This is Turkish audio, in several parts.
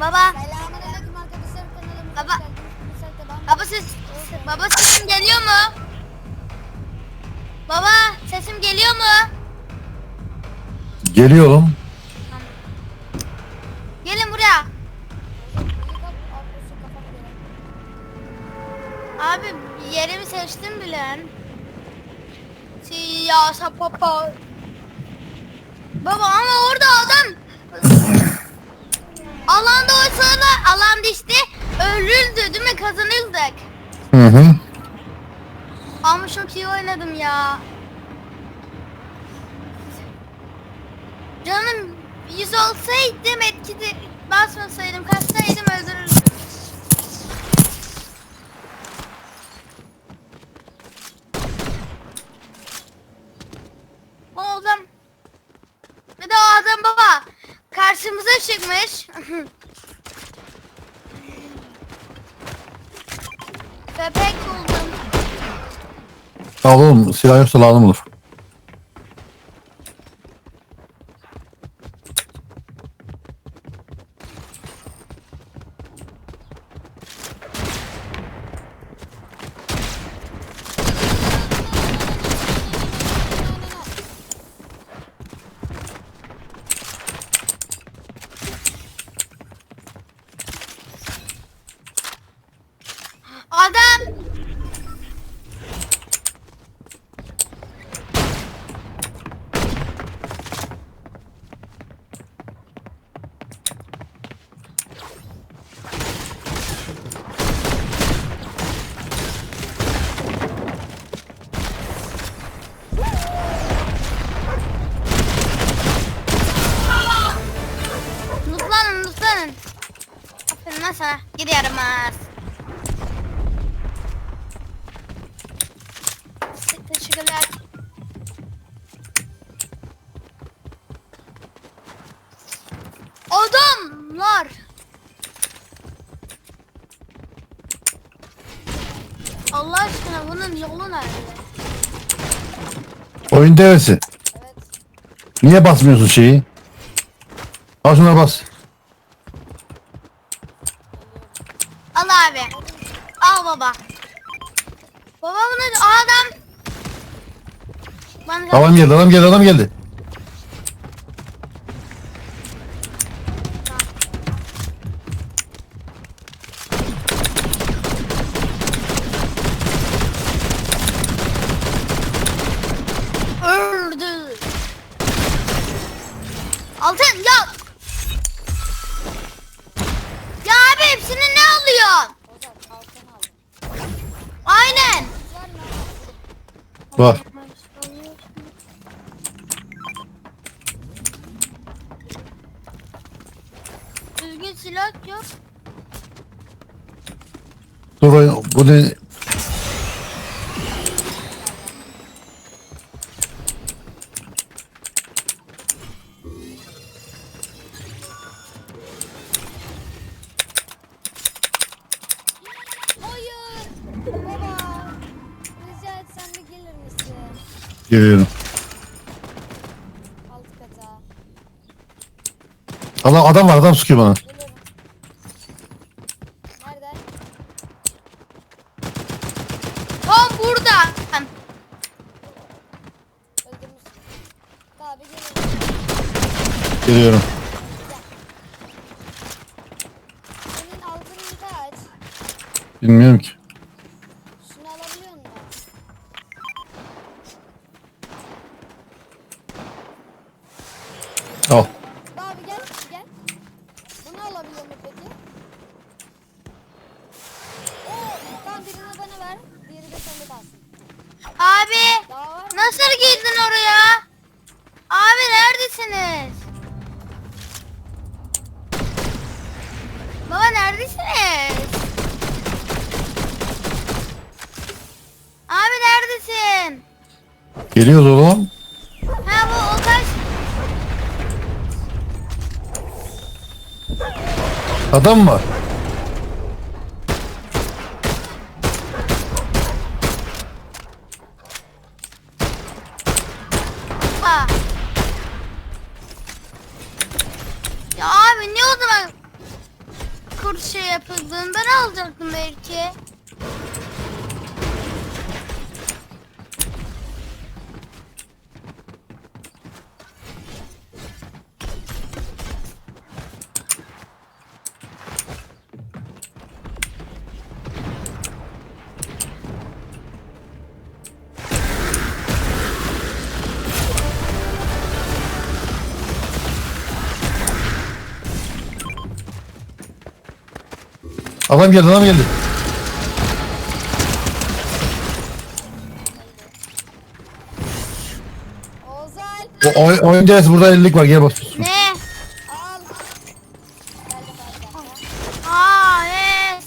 Baba, Selamünaleyküm arkadaşlar kanalıma Baba. baba ses, baba sesim geliyor mu? Baba, sesim geliyor mu? Geliyorum. Gelin buraya. Abi yerimi seçtim bile. Siyasa papa. Baba ama orada adam alanda olsa da alan dişti ölürdü değil mi kazanırdık. Hı hı. Ama çok iyi oynadım ya. Canım yüz olsaydım etkide basmasaydım kaçsaydım öldürürdüm. O adam bir de o adam baba karşımıza çıkmış. Köpek buldum. Al oğlum silah yoksa lazım olur. Adam Mutlanın mutlanın. Aferin lan sana. Gidiyorum az. Teşekkürler. Adamlar. Allah aşkına bunun yolu nerede? Oyun devesi. Evet. Niye basmıyorsun şeyi? Al şuna bas. Al abi. Al baba. Baba bunu adam. Bana Adam geldi adam geldi adam geldi. öldü. Altın ya. Ya abi hepsini ne alıyorsun? Ozan altın aldım. Aynen. Var mı? Var. Düzgün silah yok. Dur oyun- bu ne? Hayır. Baba. Rica etsem bir gelir misin? Geliyorum. Alt kata. Adam, adam var adam sıkıyor bana. Geliyorum. Nerede? Tam burada. Geliyorum. Geliyorum. Senin altının kaç? Bilmiyorum ki. Şunu alabiliyor musun? Geliyoruz oğlum. Ha bu o kaç? Adam mı? Adam geldi adam geldi. Ozal. O, oy, oyun dersi burada 50'lik var gel bas. Ne? Al. Aa yes.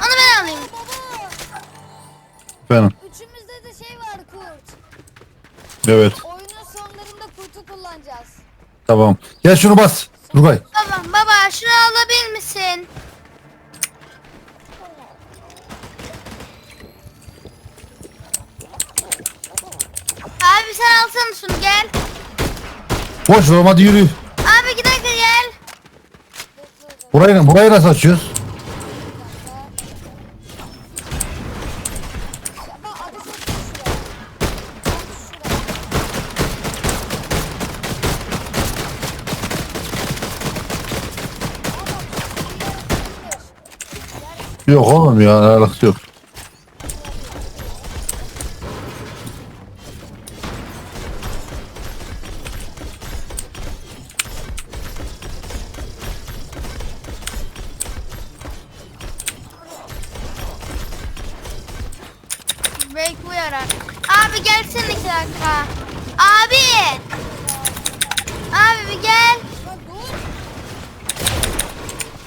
Onu ben alayım. Baba. Efendim. Üçümüzde de şey var kurt. Evet Oyunun sonlarında kurtu kullanacağız. tamam. Gel şunu bas. Turgay. Baba baba şunu alabilir misin? Abi sen alsana şunu gel. Boş ver hadi yürü. Abi iki dakika gel. Burayı, burayı nasıl açıyoruz? Bir Yok oğlum ya alakası yok. Yarar. Abi gelsene iki dakika. Abi. Abi bir gel.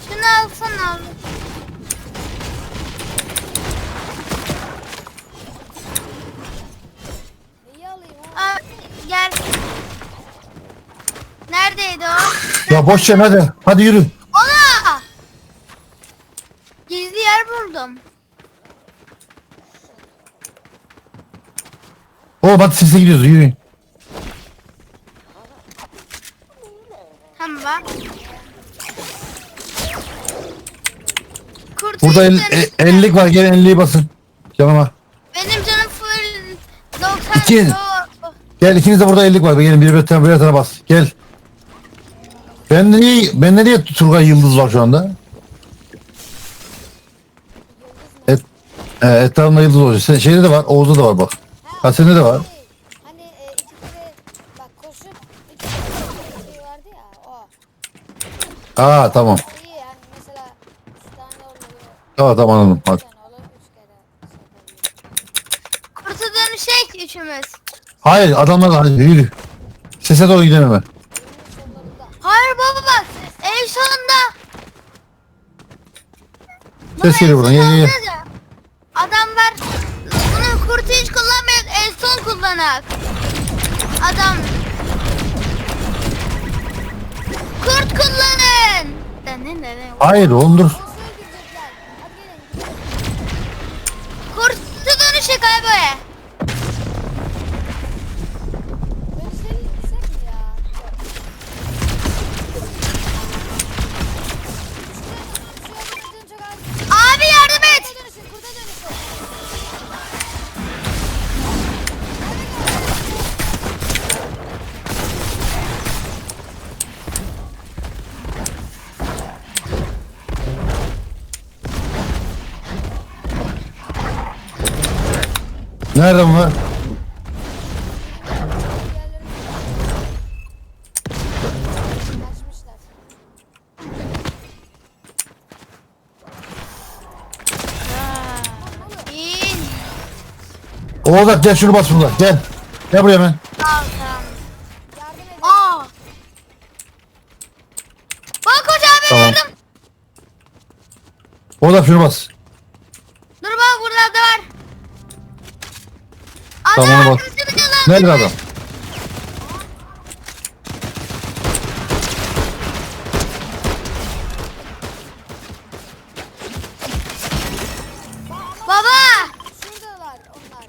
Şunu alsana abi. Abi gel. Neredeydi o? Ya boş ver hadi. Hadi yürü. Oğlum hadi sesle gidiyoruz yürüyün. Tamam bak. Burada el- e- 50'lik var gel 50'liği basın. Canıma. Benim canım full 90. İki. Gel ikiniz de burada 50'lik var. Gelin biri bir tane bir tane bas. Gel. Ben niye ben niye Turgay Yıldız var şu anda? Et, e, etrafında yıldız olacak. Şeyde de var. Oğuz'da da var bak. Ha sende de var. Şey, Hani e, iki kere bak koşup iki kere şey vardı ya o. Aa tamam. İyi yani mesela üç tane oluyor. Tamam tamam anladım. Hadi. tane olur üç kere. şey Kurtu dönüşek üçümüz. Hayır adamlar da hadi yürü. Sese doğru gidelim hemen. Hayır baba bak. En sonunda. Ses geliyor buradan. Gel gel gel. Sonunda da Adamlar bunu kurtu hiç kullanmayıp en son kullanak. Adam. Kurt kullanın. Hayır oğlum dur. Nasıl öldürecekler? Hadi gelin gidelim. Kurtu dönüşek abi. Nerede bunlar? İn. Gel şunu bas burada. Gel. Gel buraya hemen. Tamam. Aa. Bak koca abi Tamam. yardım. Oğuz şunu bas. Adam Tamam, bak. Nerede adam? Baba. Şuradalar onlar.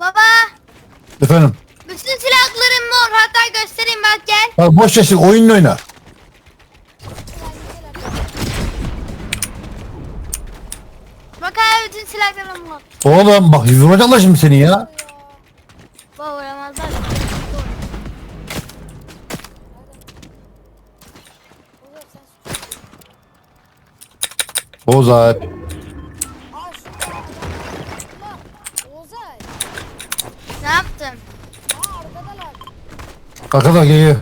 Baba. Efendim. Bütün silahlarım mor. Hatta göstereyim bak gel. Bak boş ver şimdi oyununu oyna. Oğlum bak vuracaklar şimdi seni ya. Baba vuramazlar. Oğuz abi. Ne yaptım? Aa arkadalar. Arkadaş geliyor.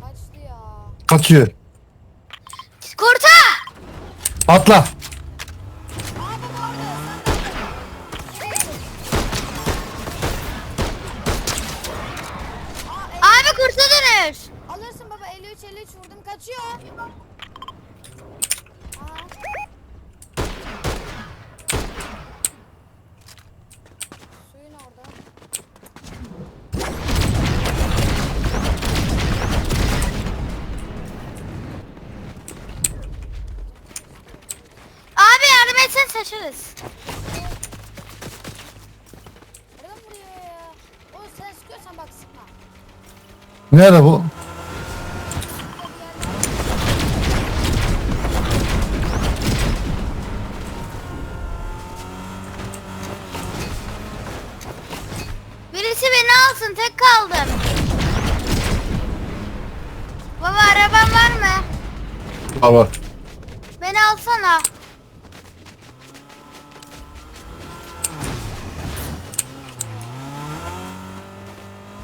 Kaçtı ya. Kaçıyor. Kurta! Atla. Şaşırırız. Nereden vuruyor ya? O sen sıkıyorsan bak sıkma. Nerede bu? Birisi beni alsın tek kaldım. Baba araban var mı? Var var. Beni alsana.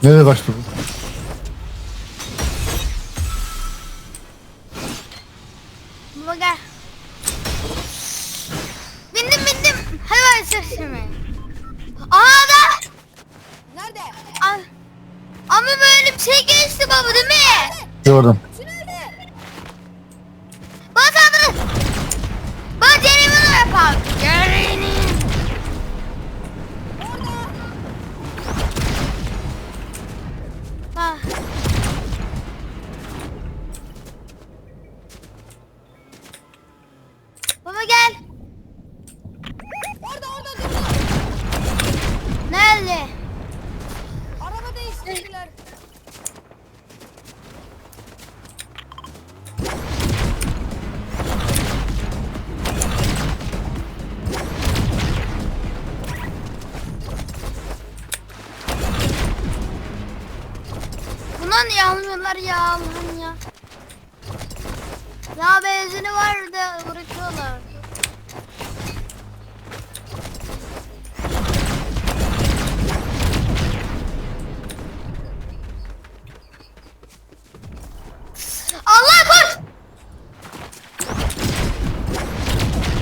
Nereye kaçtı bu? Baba gel. Bindim bindim. Hadi bak sür şimdi. Aha da. Nerede? Ama böyle bir şey geçti baba değil mi? Gördüm. Buna niye almıyorlar ya Allah'ım ya. Ya benzini var da bırakıyorlar. Allah koş!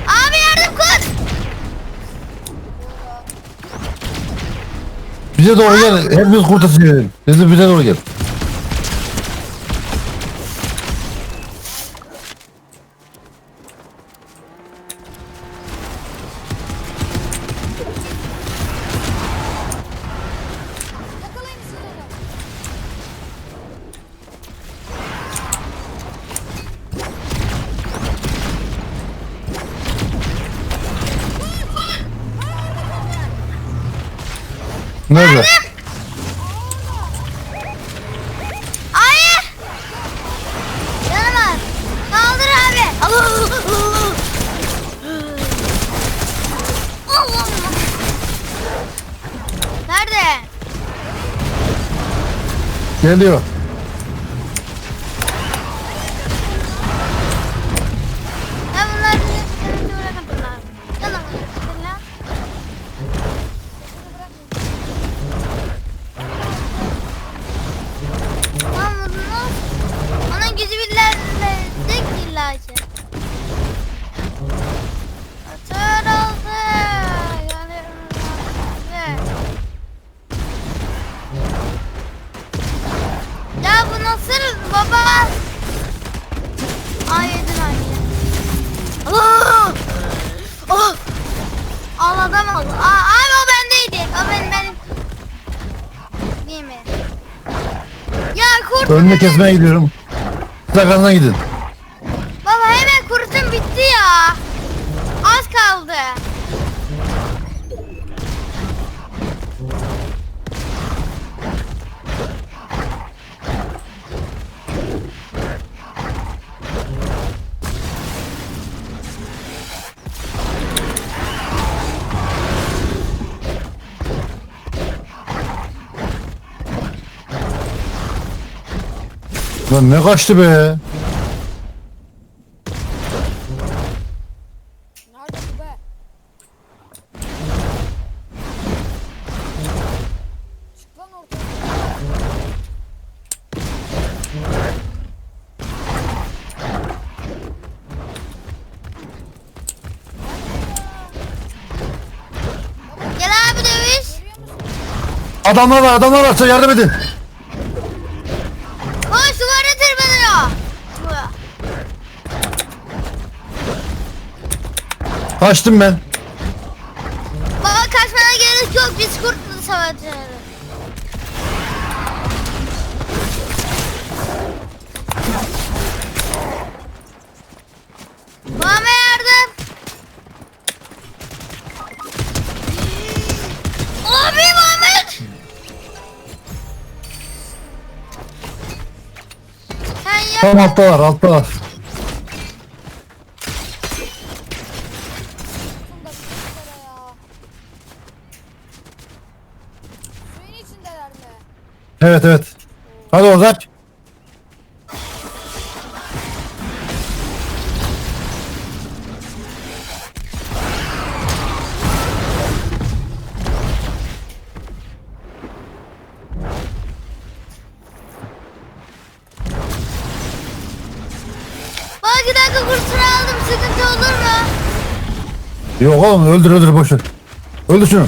Abi yardım koş! Bize doğru gel. Hepimiz kurtasın. Bize bize doğru gel. Nerede? Hayır! Canım var. Kaldır abi. Nerede? Geliyor. Önüne kesmeye gidiyorum. Siz gidin. Lan ne kaçtı be? Nerede bu be? Çık lan ortaya. Gel abi dövüş. Görüyor musun? Adamlar var adamlar var yardım edin. Kaçtım ben. Baba kaçmana gerek yok. Biz kurtlu savaşçıları. Babama yardım. Abi Muhammed. Sen yap. Tam alttalar alttalar. Bunda bir kere ya. Suyun içindeler mi? Evet evet. Hadi Ozan. Bak iki dakika kursunu aldım. Sıkıntı olur mu? Yok oğlum öldür öldür boş ver. Öldür şunu.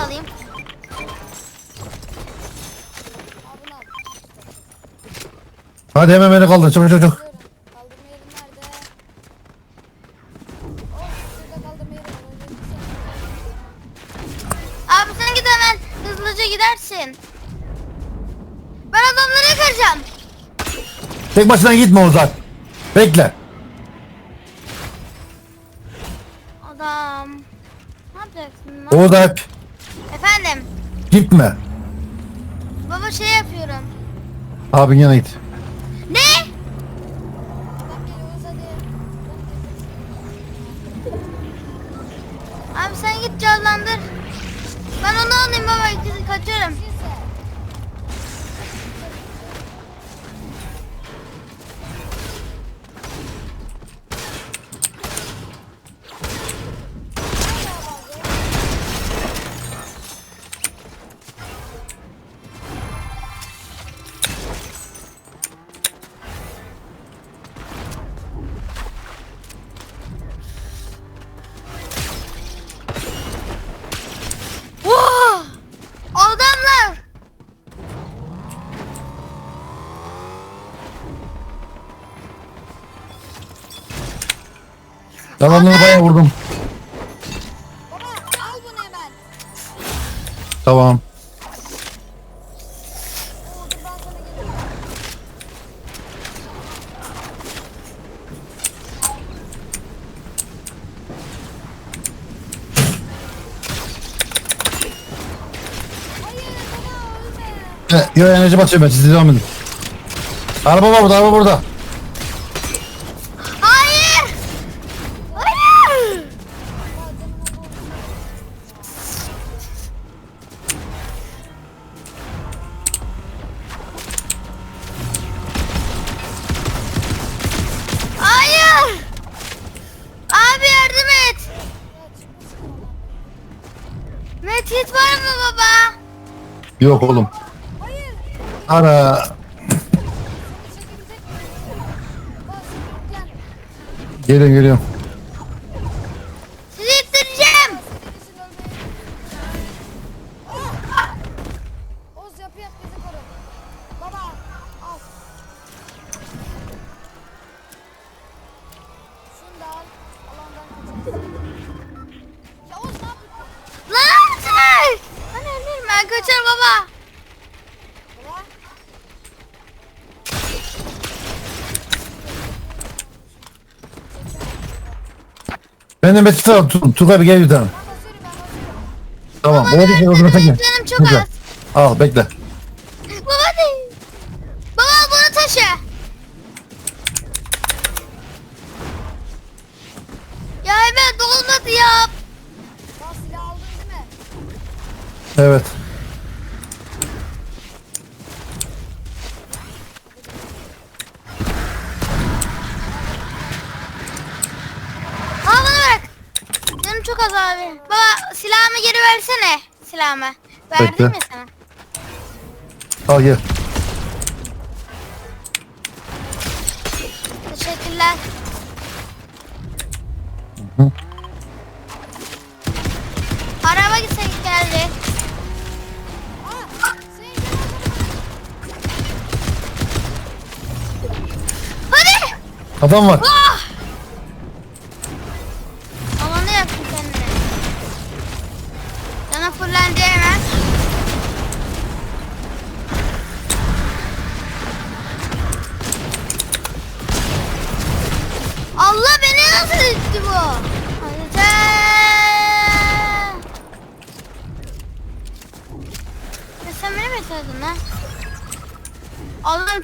Alayım. Hadi hemen beni kaldır çabuk çabuk çabuk. Abi sen git hemen hızlıca gidersin. Ben adamları kıracağım. Tek başına gitme Ozan. Bekle. Adam. Ne yapacaksın lan? Gitme. Baba şey yapıyorum. Abin yana git. Ne? Abi sen git canlandır. Ben onu alayım baba. Kaçıyorum. Yalanları bayağı vurdum. Baba al bunu hemen. Tamam. Dur ben sana geliyorum. Hayır bana ölme. Yo enerji basıyorum ben siz devam edin. Araba var burada araba burada. Yok oğlum. Hayır. Ara. Yüklen. Geliyorum ben kaçarım baba. Ben de Metin var. Tu- Turgay bir gel bir tane. Tamam. Baba, Orada şey benim orada canım bekle. çok Bekle. az. Al bekle. Baba değil. Baba al bunu taşı. Ya hemen dolmadı ya. Evet. Al bunu bırak. Canım çok az abi. Baba silahımı geri versene. Silahımı. Verdim Bekle. ya sana. Al gel. Teşekkürler. Hı. Araba gitse geldi. Aa, Hadi. Adam var. Ah! İtti bu? Sen. Ya sen beni mi yakaladın lan? Allah'ım.